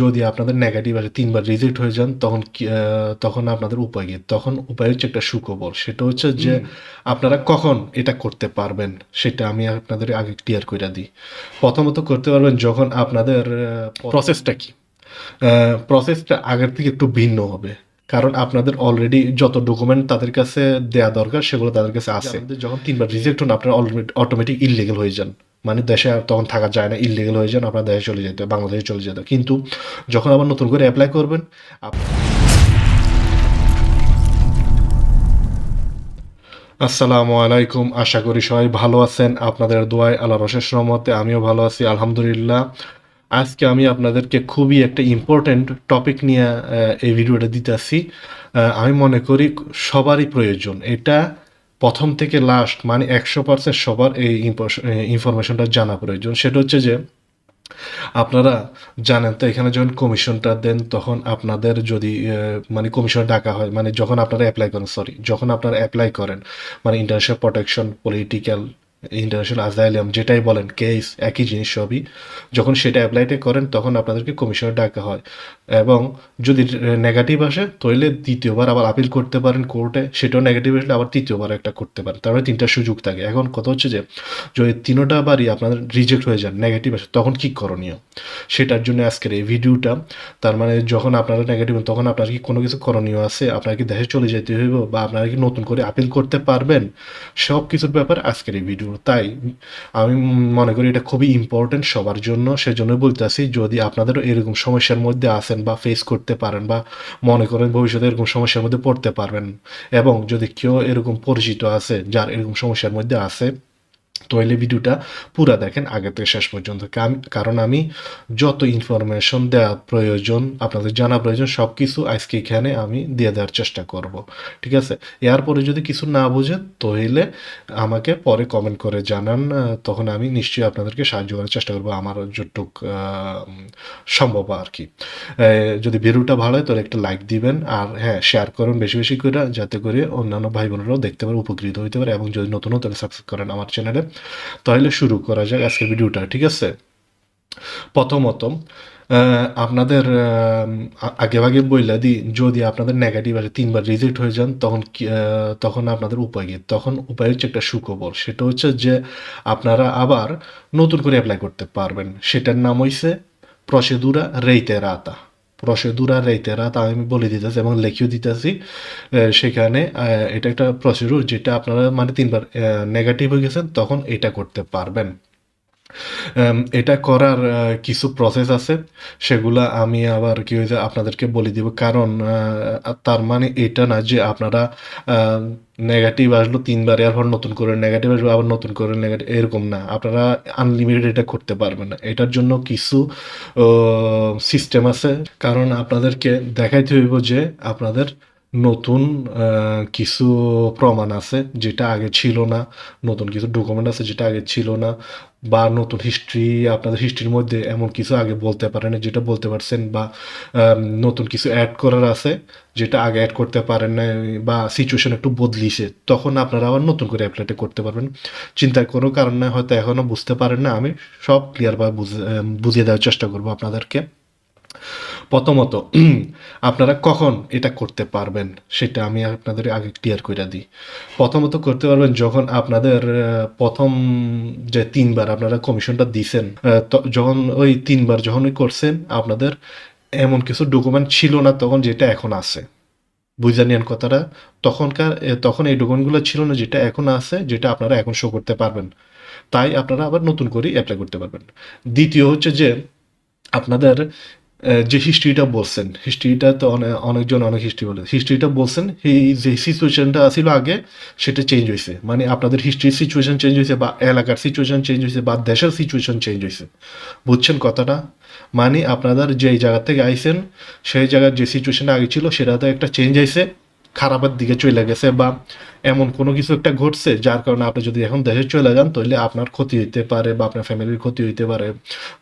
যদি আপনাদের নেগেটিভ আসে তিনবার রিজেক্ট হয়ে যান তখন তখন আপনাদের উপায় কি? তখন উপায় হচ্ছে একটা সুখবর। সেটা হচ্ছে যে আপনারা কখন এটা করতে পারবেন সেটা আমি আপনাদের আগে ক্লিয়ার করে দিই। প্রথমত করতে পারবেন যখন আপনাদের প্রসেসটা কি? প্রসেসটা আগের থেকে একটু ভিন্ন হবে। কারণ আপনাদের অলরেডি যত ডকুমেন্ট তাদের কাছে দেয়া দরকার সেগুলো তাদের কাছে আছে। যখন তিনবার রিজেক্ট হন আপনারা অলরেডি অটোমেটিক ইলিগেল হয়ে যান। মানে দেশে তখন থাকা যায় না ইলিগেল হয়ে যান আপনার দেশে চলে যেতে, বাংলাদেশে চলে যেতে। কিন্তু যখন আবার নতুন করে অ্যাপ্লাই করবেন আসসালামু আলাইকুম, আশা করি সবাই ভালো আছেন। আপনাদের দোয়ায় আল্লাহ রশেষ রহমতে আমিও ভালো আছি, আলহামদুলিল্লাহ। আজকে আমি আপনাদেরকে খুবই একটা ইম্পর্ট্যান্ট টপিক নিয়ে এই ভিডিওটা দিতে আসি আমি মনে করি সবারই প্রয়োজন। এটা প্রথম থেকে লাস্ট মানে একশো পার্সেন্ট সবার এই ইনফরমেশনটা জানা প্রয়োজন। সেটা হচ্ছে যে, আপনারা জানেন তো, এখানে যখন কমিশনটা দেন, তখন আপনাদের যদি মানে কমিশন ডাকা হয় মানে যখন আপনারা অ্যাপ্লাই করেন সরি যখন আপনারা অ্যাপ্লাই করেন মানে international protection political international asylum যেটাই বলেন কেস একই জিনিস সবই। যখন সেটা অ্যাপ্লাইটা করেন, তখন আপনাদেরকে কমিশনে ডাকা হয়। এবং যদি নেগেটিভ আসে, তাহলে দ্বিতীয়বার আবার আপিল করতে পারেন কোর্টে সেটাও নেগেটিভ আসলে আবার তৃতীয়বার একটা করতে পারেন। তারপরে তিনটা সুযোগ থাকে। এখন কথা হচ্ছে যে, যদি তিনোটা বারই আপনাদের রিজেক্ট হয়ে যান নেগেটিভ আসে, তখন কি করণীয়? সেটার জন্য আজকের এই ভিডিওটা তার মানে যখন আপনারা নেগেটিভ তখন আপনার কি কোনো কিছু করণীয় আছে? আপনার কি দেশে চলে যেতে হইব বা আপনারা কি নতুন করে আপিল করতে পারবেন? সব কিছুর ব্যাপার আজকের এই ভিডিও তাই। আমি মনে করি এটা খুবই ইম্পর্টেন্ট সবার জন্য। সেজন্য বলতেছি, যদি আপনাদেরও এরকম সমস্যার মধ্যে আসেন বা ফেস করতে পারেন বা মনে করেন ভবিষ্যতে এরকম সমস্যার মধ্যে পড়তে পারবেন এবং যদি কেউ এরকম পরিচিত আছে, যার এরকম সমস্যার মধ্যে আছে তাহলে ভিডিওটা পুরা দেখেন, আগে থেকে শেষ পর্যন্ত। কারণ আমি যত ইনফরমেশন দেওয়া প্রয়োজন, আপনাদের জানা প্রয়োজন সব কিছু আজকে এখানে আমি দিয়ে দেওয়ার চেষ্টা করব, ঠিক আছে? এরপরে যদি কিছু না বুঝেন তাহলে আমাকে পরে কমেন্ট করে জানান তখন আমি নিশ্চয়ই আপনাদেরকে সাহায্য করার চেষ্টা করব আমার যতটুক সম্ভব আর কি। যদি ভিডিওটা ভালো হয় তাহলে একটা লাইক দিবেন, আর হ্যাঁ শেয়ার করুন বেশি বেশি করে, যাতে করে অন্যান্য ভাই বোনেরাও দেখতে পারে, উপকৃত হইতে পারে, এবং যদি নতুন নতুন সাবস্ক্রাইব করেন আমার চ্যানেলে তাহলে শুরু করা যাক আজকের ভিডিওটা, ঠিক আছে? প্রথমত আপনাদের আগে আগে বইলা দিই, যদি আপনাদের নেগেটিভ আসে, তিনবার রিজেক্ট হয়ে যান, তখন তখন আপনাদের উপায় কি? তখন উপায় হচ্ছে একটা সুখবর, সেটা হচ্ছে যে আপনারা আবার নতুন করে অ্যাপ্লাই করতে পারবেন। সেটার নাম হইছে প্রসেদুরা রেইতেরাতা প্রসেদুরা রেইতেরাতা আমি বলে দিতেছি এবং লেখিও দিতেছি সেখানে এটা একটা প্রসিডিউর যেটা আপনারা মানে তিনবার নেগেটিভ হয়ে গেছেন, তখন এটা করতে পারবেন। এটা করার কিছু প্রসেস আছে। সেগুলা আমি আবার কি হয়েছে, আপনাদেরকে বলে দিব। কারণ তার মানে এটা না যে আপনারা নেগেটিভ আসলো, তিনবার এরপর নতুন করে নেগেটিভ আসবে, আবার নতুন করে নেগেটিভ এরকম না। আপনারা আনলিমিটেড এটা করতে পারবেন না। এটার জন্য কিছু সিস্টেম আছে। কারণ আপনাদেরকে দেখাইতে হইব যে আপনাদের নতুন কিছু প্রমাণ আছে যেটা আগে ছিল না, নতুন কিছু ডকুমেন্ট আছে যেটা আগে ছিল না, বা নতুন হিস্ট্রি আপনাদের হিস্ট্রির মধ্যে এমন কিছু আগে বলতে পারেন না যেটা বলতে পারছেন, বা নতুন কিছু অ্যাড করার আছে যেটা আগে অ্যাড করতে পারেন না বা সিচুয়েশন একটু বদলিছে তখন আপনারা আবার নতুন করে অ্যাপ্লাইটা করতে পারবেন। চিন্তার কোনো কারণ নাই, হয়তো এখনও বুঝতে পারেন না, আমি সব ক্লিয়ারভাবে বুঝে, বুঝিয়ে দেওয়ার চেষ্টা করব আপনাদেরকে। প্রথমত, আপনারা কখন এটা করতে পারবেন সেটা আমি আপনাদের আগে ক্লিয়ার করে দিই। প্রথমত করতে পারবেন যখন আপনাদের প্রথম যে তিনবার আপনারা কমিশনটা দিছেন যখন ওই তিনবার যখন ওই করছেন, আপনাদের এমন কিছু ডকুমেন্ট ছিল না তখন যেটা এখন আছে। বুঝা নিয়েন কথাটা, তখনকার তখন এই ডকুমেন্টগুলো ছিল না যেটা এখন আছে, যেটা আপনারা এখন শো করতে পারবেন। তাই আপনারা আবার নতুন করে অ্যাপ্লাই করতে পারবেন। দ্বিতীয় হচ্ছে যে, আপনাদের যে হিস্ট্রিটা বলছেন। হিস্ট্রিটা তো অনেক অনেকজন অনেক হিস্ট্রি বলে। হিস্ট্রিটা বলছেন এই যে সিচুয়েশনটা ছিল আগে, সেটা চেঞ্জ হয়েছে মানে আপনাদের হিস্ট্রির সিচুয়েশন চেঞ্জ হয়েছে বা এলাকার সিচুয়েশন চেঞ্জ হয়েছে বা দেশের সিচুয়েশন চেঞ্জ হয়েছে বুঝছেন কথাটা? মানে আপনাদের যেই জায়গা থেকে আইছেন, সেই জায়গার যে সিচুয়েশন আগে ছিল, সেটাতে একটা চেঞ্জ হয়েছে খারাপের দিকে চলে গেছে বা এমন কোনো কিছু একটা ঘটছে যার কারণে আপনি যদি এখন দেশে চলে যান, তাহলে আপনার ক্ষতি হইতে পারে বা আপনার ফ্যামিলির ক্ষতি হইতে পারে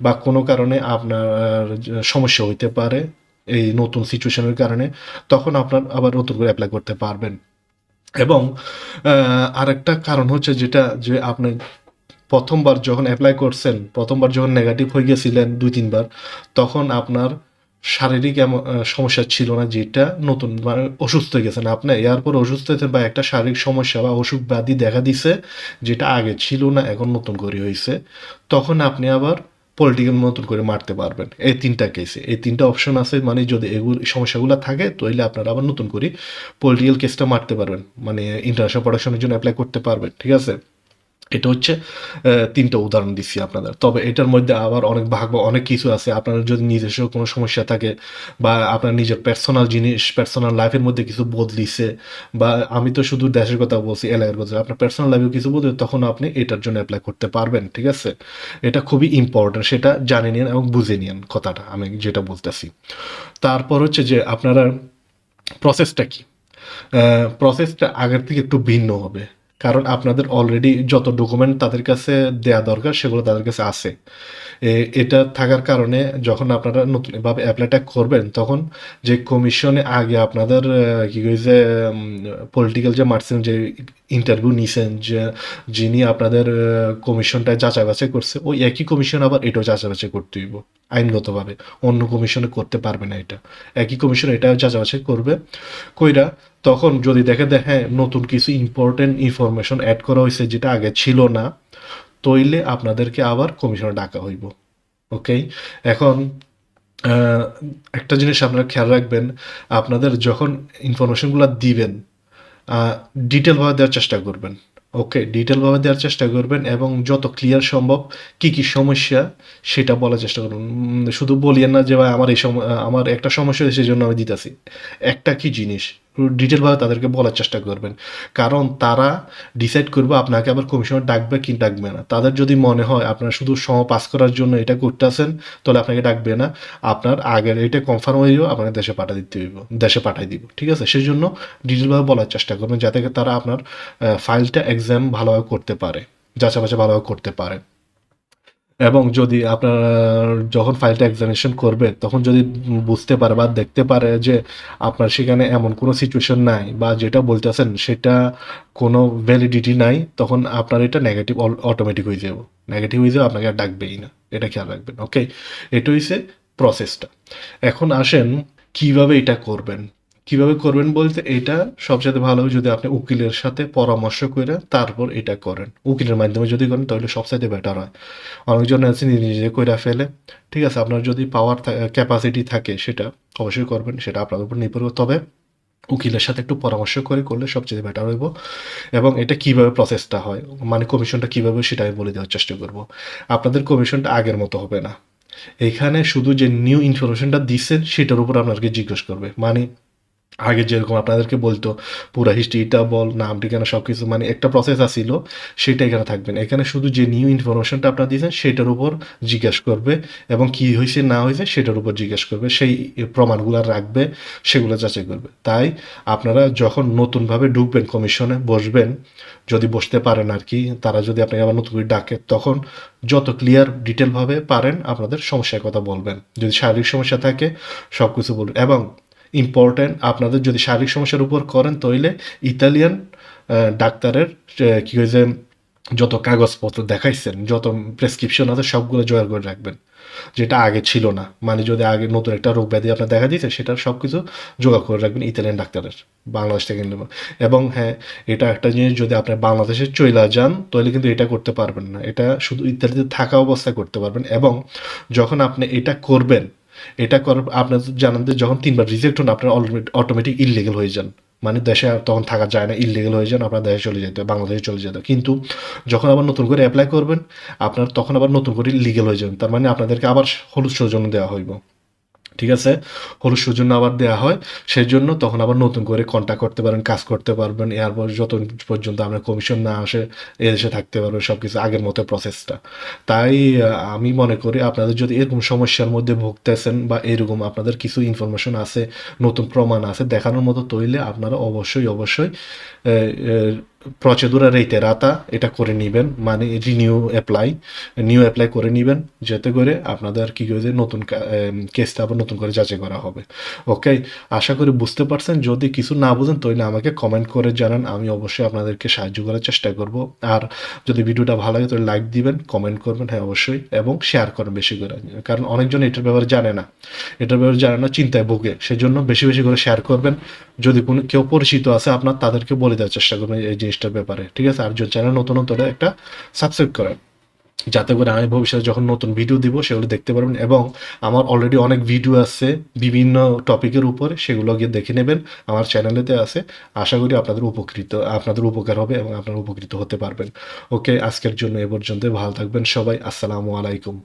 বা কোনো কারণে আপনার সমস্যা হইতে পারে এই নতুন সিচুয়েশনের কারণে, তখন আপনার আবার নতুন করে অ্যাপ্লাই করতে পারবেন। এবং আরেকটা কারণ হচ্ছে যেটা যে আপনি প্রথমবার যখন অ্যাপ্লাই করছেন, প্রথমবার যখন নেগেটিভ হয়ে গেছিলেন দুই, তিনবার, তখন আপনার শারীরিক এমন সমস্যা ছিল না যেটা নতুন মানে অসুস্থ হয়ে গেছেন আপনি এরপর অসুস্থ হয়েছেন বা একটা শারীরিক সমস্যা বা অসুখ ব্যাধি দেখা দিছে যেটা আগে ছিল না, এখন নতুন করে হয়েছে, তখন আপনি আবার পলিটিক্যাল নতুন করে মারতে পারবেন। এই তিনটা কেসে এই তিনটা অপশন আছে মানে যদি এগুলো, সমস্যাগুলো থাকে তাহলে আপনারা আবার নতুন করে পলিটিক্যাল কেসটা মারতে পারবেন। মানে ইন্টারন্যাশনাল প্রোডাকশনের জন্য অ্যাপ্লাই করতে পারবেন, ঠিক আছে? এটা হচ্ছে তিনটা উদাহরণ দিচ্ছি আপনাদের। তবে এটার মধ্যে আবার অনেক ভাগ বা অনেক কিছু আছে। আপনার যদি নিজস্ব কোনো সমস্যা থাকে বা আপনার নিজের পার্সোনাল জিনিস পার্সোনাল লাইফের মধ্যে কিছু বদলিছে বা আমি তো শুধু দেশের কথা বলছি, এলাকার কথা। আপনার পার্সোনাল লাইফে কিছু বদলে তখন আপনি এটার জন্য অ্যাপ্লাই করতে পারবেন, ঠিক আছে? এটা খুবই ইম্পর্টেন্ট সেটা জানে নিন এবং বুঝে নিন কথাটা, আমি যেটা বলতেছি। তারপর হচ্ছে যে আপনারা প্রসেসটা কি? প্রসেসটা আগের থেকে একটু ভিন্ন হবে। কারণ আপনাদের অলরেডি যত ডকুমেন্ট তাদের কাছে দেয়া দরকার, সেগুলো তাদের কাছে আছে। এটা থাকার কারণে যখন আপনারা নতুনভাবে অ্যাপ্লাইটা করবেন, তখন যে কমিশনে আগে আপনাদের কি যে পলিটিক্যাল যে মার্সেন যে ইন্টারভিউ নিছেন, যে যিনি আপনাদের কমিশনটা যাচাই বাছাই করছে, ওই একই কমিশন আবার এটাও যাচাই বাছাই করতে হইব, আইনগতভাবে। অন্য কমিশনে করতে পারবে না এটা। একই কমিশন এটা যাচাই বাছাই করবে, কইরা তখন যদি দেখে দেখে হ্যাঁ, নতুন কিছু ইম্পর্টেন্ট ইনফরমেশন অ্যাড করা হয়েছে যেটা আগে ছিল না তইলে আপনাদেরকে আবার কমিশনে ডাকা হইব। ওকে এখন একটা জিনিস আপনারা খেয়াল রাখবেন আপনাদের যখন ইনফরমেশনগুলো দিবেন ডিটেলভাবে দেওয়ার চেষ্টা করবেন। ওকে ডিটেলভাবে দেওয়ার চেষ্টা করবেন এবং যত ক্লিয়ার সম্ভব কি কি সমস্যা সেটা বলার চেষ্টা করবেন। শুধু বলিয়েন না যে ভাই আমার এই সম- আমার একটা সমস্যা সেই জন্য আমি দিতেছি। একটা কি জিনিস? ডিটেলভাবে তাদেরকে বলার চেষ্টা করবেন। কারণ তারা ডিসাইড করবে আপনাকে আবার কমিশনার ডাকবে কি ডাকবে না। তাদের যদি মনে হয় আপনারা শুধু সম পাস করার জন্য এটা করতেছেন, তাহলে আপনাকে ডাকবে না। আপনার আগের এটা কনফার্ম হয়ে যাবে, আপনাকে দেশে পাঠিয়ে দিতে হইব, দেশে পাঠিয়ে দিব, ঠিক আছে? সেই জন্য ডিটেলভাবে বলার চেষ্টা করবেন, যাতে তারা আপনার ফাইলটা এক্সাম ভালোভাবে করতে পারে যাচাই বাছাই ভালোভাবে করতে পারে। এবং যদি আপনার যখন ফাইলটা এক্সামিনেশন করবে তখন যদি বুঝতে পারে বা দেখতে পারে যে আপনার সেখানে এমন কোনো সিচুয়েশন নাই বা যেটা বলতেছেন সেটা কোনো ভ্যালিডিটি নাই, তখন আপনার এটা নেগেটিভ অটোমেটিক হয়ে যাবে। নেগেটিভ হয়ে যাবে, আপনাকে আর ডাকবেই না। এটা খেয়াল রাখবেন ওকে এটা হচ্ছে প্রসেসটা এখন আসেন কীভাবে এটা করবেন। কীভাবে করবেন বলতে এটা সবচেয়ে ভালো যদি আপনি উকিলের সাথে পরামর্শ করে তারপর এটা করেন। উকিলের মাধ্যমে যদি করেন, তাহলে সবচাইতে বেটার হয়। অনেকজন আছে, নিজে নিজে কইরা ফেলে। ঠিক আছে, আপনার যদি পাওয়ার ক্যাপাসিটি থাকে সেটা অবশ্যই করবেন, সেটা আপনার উপর নির্ভর তবে উকিলের সাথে একটু পরামর্শ করে করলে সবচেয়ে বেটার হইব। এবং এটা কীভাবে প্রসেসটা হয় মানে কমিশনটা কীভাবে সেটা আমি বলে দেওয়ার চেষ্টা করব। আপনাদের কমিশনটা আগের মতো হবে না। এখানে শুধু যে নিউ ইনফরমেশনটা দিচ্ছেন সেটার উপর আপনাকে জিজ্ঞেস করবে। মানে আগে যেরকম আপনাদেরকে বলতো, পুরা হিস্ট্রিটা বল নাম ঠিকানা সব কিছু মানে একটা প্রসেস আসছিল সেটা এখানে থাকবেন। এখানে শুধু যে নিউ ইনফরমেশনটা আপনারা দিয়েছেন, সেটার উপর জিজ্ঞেস করবে এবং কি হয়েছে, না হয়েছে, সেটার উপর জিজ্ঞেস করবে, সেই প্রমাণগুলো রাখবে, সেগুলো যাচাই করবে। তাই আপনারা যখন নতুনভাবে ঢুকবেন কমিশনে বসবেন, যদি বসতে পারেন আর কি, তারা যদি আপনাকে আবার নতুন করে ডাকে, তখন যত ক্লিয়ার ডিটেলভাবে পারেন, আপনাদের সমস্যার কথা বলবেন। যদি শারীরিক সমস্যা থাকে সব কিছু বলবেন। এবং ইম্পর্ট্যান্ট আপনাদের যদি শারীরিক সমস্যার উপর করেন, তাহলে ইতালিয়ান ডাক্তারের কী হয়েছে, যত কাগজপত্র দেখাইছেন, যত প্রেসক্রিপশন আছে, সবগুলো জোগাড় করে রাখবেন। যেটা আগে ছিল না। মানে যদি আগে নতুন একটা রোগ ব্যাধি আপনার দেখা দিয়েছে, সেটার সব কিছু জোগাড় করে রাখবেন ইতালিয়ান ডাক্তারের, বাংলাদেশ থেকে নেবেন এবং হ্যাঁ এটা একটা জিনিস, যদি আপনি বাংলাদেশে চইলা যান, তাহলে কিন্তু এটা করতে পারবেন না। এটা শুধু ইত্যাদিতে থাকা অবস্থায় করতে পারবেন। এবং যখন আপনি এটা করবেন এটা করার আপনার জানান যে যখন তিনবার রিজেক্ট হন, আপনার অটোমেটিক ইললিগেল হয়ে যান। মানে দেশে আর তখন থাকা যায় না ইললিগেল হয়ে যান, আপনার দেশে চলে যেতে হবে বাংলাদেশে চলে যেতে। কিন্তু যখন আবার নতুন করে অ্যাপ্লাই করবেন, আপনার তখন আবার নতুন করে লিগেল হয়ে যাবেন। তার মানে আপনাদেরকে আবার হলুদ সৌজন্য দেওয়া হইব। ঠিক আছে? হলুদ সৌজন্য আবার দেওয়া হয়। সেই জন্য তখন আবার নতুন করে কন্ট্যাক্ট করতে পারেন, কাজ করতে পারবেন। এরপর যত পর্যন্ত আপনার কমিশন না আসে, এদেশে থাকতে পারবেন সব কিছু আগের মতো প্রসেসটা তাই আমি মনে করি আপনাদের যদি এরকম সমস্যার মধ্যে ভুগতেছেন বা এরকম আপনাদের কিছু ইনফরমেশন আছে, নতুন প্রমাণ আছে, দেখানোর মতো তৈলে আপনারা অবশ্যই অবশ্যই প্রচেদুরা রেইতেরাতা এটা করে নেবেন মানে রিনিউ অ্যাপ্লাই নিউ অ্যাপ্লাই করে নেবেন, যাতে করে আপনাদের কি করে যে নতুন কেসটা আবার নতুন করে যাচাই করা হবে। ওকে আশা করি বুঝতে পারছেন, যদি কিছু না বুঝেন, তাহলে আমাকে কমেন্ট করে জানান, আমি অবশ্যই আপনাদেরকে সাহায্য করার চেষ্টা করব। আর যদি ভিডিওটা ভালো লাগে, তাহলে লাইক দিবেন কমেন্ট করবেন হ্যাঁ অবশ্যই, এবং শেয়ার করবেন বেশি করে। কারণ অনেকজন এটার ব্যাপারে জানে না। এটার ব্যাপারে জানে না, চিন্তায় ভোগে। সেজন্য বেশি বেশি করে শেয়ার করবেন। যদি কোনো, কেউ পরিচিত আছে, আপনার তাদেরকে বলে দেওয়ার চেষ্টা করবেন, এই জিনিসটার ব্যাপারে, ঠিক আছে? আর যদি চ্যানেল নতুন নতুন একটা সাবস্ক্রাইব করেন যাতে করে আমি ভবিষ্যতে যখন নতুন ভিডিও দিব, সেগুলো দেখতে পারবেন এবং আমার অলরেডি অনেক ভিডিও আছে বিভিন্ন টপিকের উপরে, সেগুলো গিয়ে দেখে নেবেন। আমার চ্যানেলেতে আছে। আশা করি আপনাদের উপকৃত, আপনাদের উপকার হবে এবং আপনারা উপকৃত হতে পারবেন। ওকে আজকের জন্য এ পর্যন্ত ভালো থাকবেন সবাই। আসসালামু আলাইকুম।